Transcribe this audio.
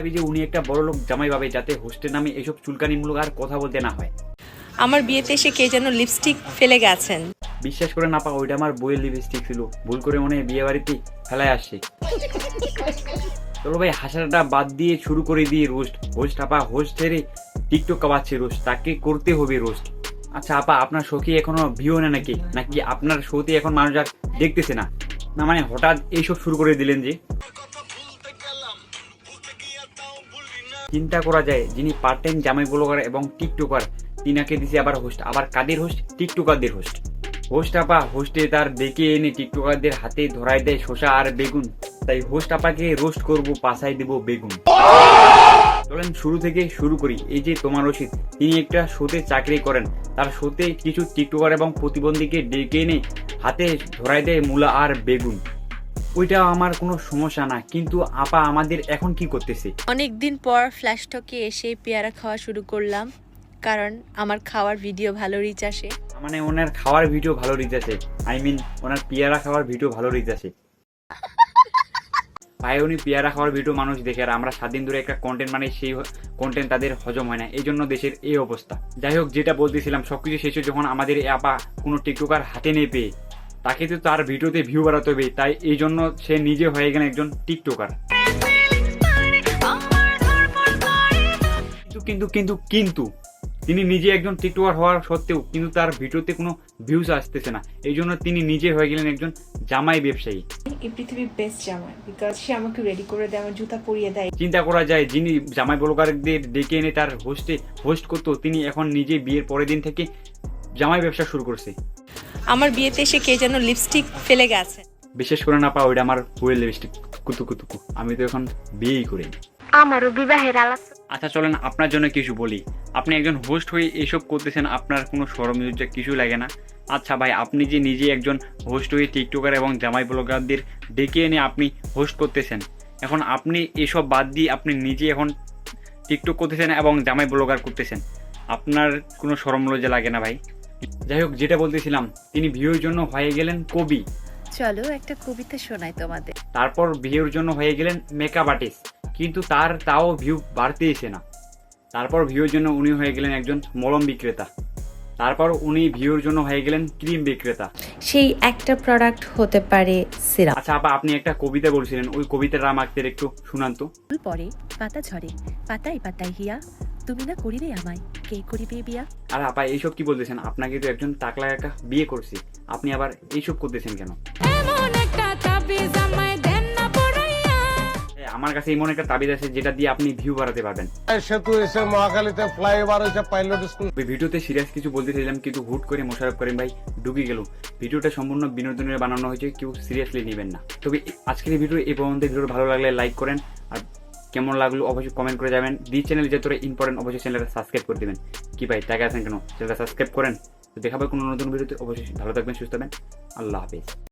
দাবি যে উনি একটা বড় লোক জামাই পাবে যাতে হোস্টের নামে এসব চুলকানিমূলক আর কথা বলতে না হয়। আমার বিয়েতে এসে কে যেন লিপস্টিক ফেলে গেছেন। বিশ্বাস করে না পা ওইটা আমার বইয়ের লিপস্টিক ছিল। ভুল করে মনে হয় বিয়ে বাড়িতে ফেলায় আসছে চলো ভাই হাসাটা বাদ দিয়ে শুরু করে দিয়ে রোস্ট হোস্ট আপা হোস্ট ছেড়ে টিকটক কাবাচ্ছে রোস্ট তাকে করতে হবে রোস্ট আচ্ছা আপা আপনার শোকে এখনও ভিউ না নাকি? নাকি আপনার শোতে এখন মানুষ আর দেখতেছে না? না মানে হঠাৎ এইসব শুরু করে দিলেন যে। চিন্তা করা যায়, যিনি পার্ট টাইম জামাই ব্লগার এবং টিকটকার, তিনাকে দিছে আবার হোস্ট আবার কাদের হোস্ট টিকটকারদের হোস্ট হোস্ট আপা হোস্টে তার ডেকে এনে টিকটকারদের হাতে ধরায় দেয় শসা আর বেগুন। তাই হোস্ট আপাকে রোস্ট করব পাশায় দেব বেগুন। চলেন শুরু থেকে শুরু করি। এই যে তোমার রশিদ, তিনি একটা শোতে চাকরি করেন। তার শোতে কিছু টিকটকার এবং প্রতিবন্ধীকে ডেকে এনে হাতে ধরায় দেয় মূলা আর বেগুন। ওইটা আমার কোনো সমস্যা না। কিন্তু আপা আমাদের এখন কি করতেছে? অনেক দিন পর ফ্ল্যাশটকে এসে পেয়ারা খাওয়া শুরু করলাম। কারণ আমার খাওয়ার ভিডিও ভালো রিচ আসে। মানে ওনার খাওয়ার ভিডিও ভালো রিচ আছে আই মিন ওনার পেয়ারা খাওয়ার ভিডিও ভালো রিচ আছে ভাই উনি পেয়ারা খাওয়ার ভিডিও মানুষ দেখে আর আমরা সাত দিন ধরে একটা কন্টেন্ট মানে সেই কন্টেন্ট তাদের হজম হয় না। এই জন্য দেশের এই অবস্থা। যাই হোক যেটা বলতেছিলাম সবকিছু শেষে যখন আমাদের আপা কোনো টিকটকার হাতে নেই পেয়ে তাকে তো তার ভিডিওতে ভিউ বাড়াতে হবে তাই এই জন্য সে নিজে হয়ে গেলেন একজন টিকটকার কিন্তু কিন্তু কিন্তু তিনি নিজে একজন টিকটকার হওয়ার সত্ত্বেও কিন্তু তার ভিডিওতে কোনো ভিউজ আসতেছে না। এই জন্য তিনি নিজে হয়ে গেলেন একজন জামাই ব্যবসায়ী। এই পৃথিবীর বেস্ট জামাই বিকজ সে আমাকে রেডি করে দেয় আমার জুতা পরিয়ে দেয়। চিন্তা করা যায় যিনি জামাই ব্লগারদের ডেকে এনে তার হোস্টে হোস্ট করতো তিনি এখন নিজে বিয়ের পরের দিন থেকে জামাই ব্যবসা শুরু করছে। আমার বিয়েতে এসে কে যেন লিপস্টিক ফেলে গেছেন বিশেষ করে না পা ওইটা আমার হুয়ের লিপস্টিক কুতু কুতুকু আমি তো এখন বিয়েই করি। আমারও বিবাহের আলাপ। আচ্ছা চলেন আপনার জন্য কিছু বলি। আপনি একজন হোস্ট হয়ে এসব করতেছেন আপনার কোনো সরম লজ্জা কিছু লাগে না। আচ্ছা ভাই আপনি যে নিজে একজন হোস্ট হয়ে টিকটকার এবং জামাই ব্লগারদের ডেকে এনে আপনি হোস্ট করতেছেন এখন আপনি এসব বাদ দিয়ে আপনি নিজে এখন টিকটক করতেছেন এবং জামাই ব্লগার করতেছেন আপনার কোনো সরম লজ্জা লাগে না ভাই? যাই হোক যেটা বলতেছিলাম তিনি ভিউর জন্য হয়ে গেলেন কবি। চলো একটা কবিতা শোনাই তোমাদের। তারপর ভিউর জন্য হয়ে গেলেন মেকআপ আর্টিস্ট কিন্তু তার তাও ভিউ বাড়তেইছে না। তারপর ভিউর জন্য উনি হয়ে গেলেন একজন মলম বিক্রেতা। তারপর উনি ভিউর জন্য হয়ে গেলেন ক্রিম বিক্রেতা। সেই একটা প্রোডাক্ট হতে পারে সিরাপ আচ্ছা আপা আপনি একটা কবিতা বলছিলেন ওই কবিতাটা আমাকে একটু শুনান তো। পরে পাতা ঝরে পাতায় পাতায় হিয়া তুমি না করিবে আমায়। কে করিবে বিয়া? আর আপা এইসব কি বলতেছেন? আপনাকে তো একজন টাকলা একা বিয়ে করছি। আপনি আবার এইসব করতেছেন কেন? এ, আমার কাছে এমন একটা তাবিজ আছে যেটা দিয়ে আপনি ভিউ বাড়াতে পারবেন। সেতু এসে মহাখালীতে ফ্লাইওভার হয়েছে পাইলট স্কুল ওই ভিডিওতে সিরিয়াস কিছু বলতে চাইলাম কিন্তু হুট করে মোশারফ করিম ভাই ঢুকে গেল। ভিডিওটা সম্পূর্ণ বিনোদনের বানানো হয়েছে কেউ সিরিয়াসলি নেবেন না। তবে আজকের এই ভিডিও এই পর্যন্ত ভিডিও ভালো লাগলে লাইক করেন কেমন লাগল অবশ্যই কমেন্ট করে যাবেন দি চ্যানেল যত ইম্পর্টেন্ট অবশ্যই চ্যানেলটা সাবস্ক্রাইব করে দেবেন। কি ভাই, টাকা আছেন কেন? চ্যানেলটা সাবস্ক্রাইব করেন। তো দেখাবে কোনো নতুন ভিডিওতে অবশ্যই ভালো থাকবেন, সুস্থ থাকবেন। আল্লাহ হাফেজ।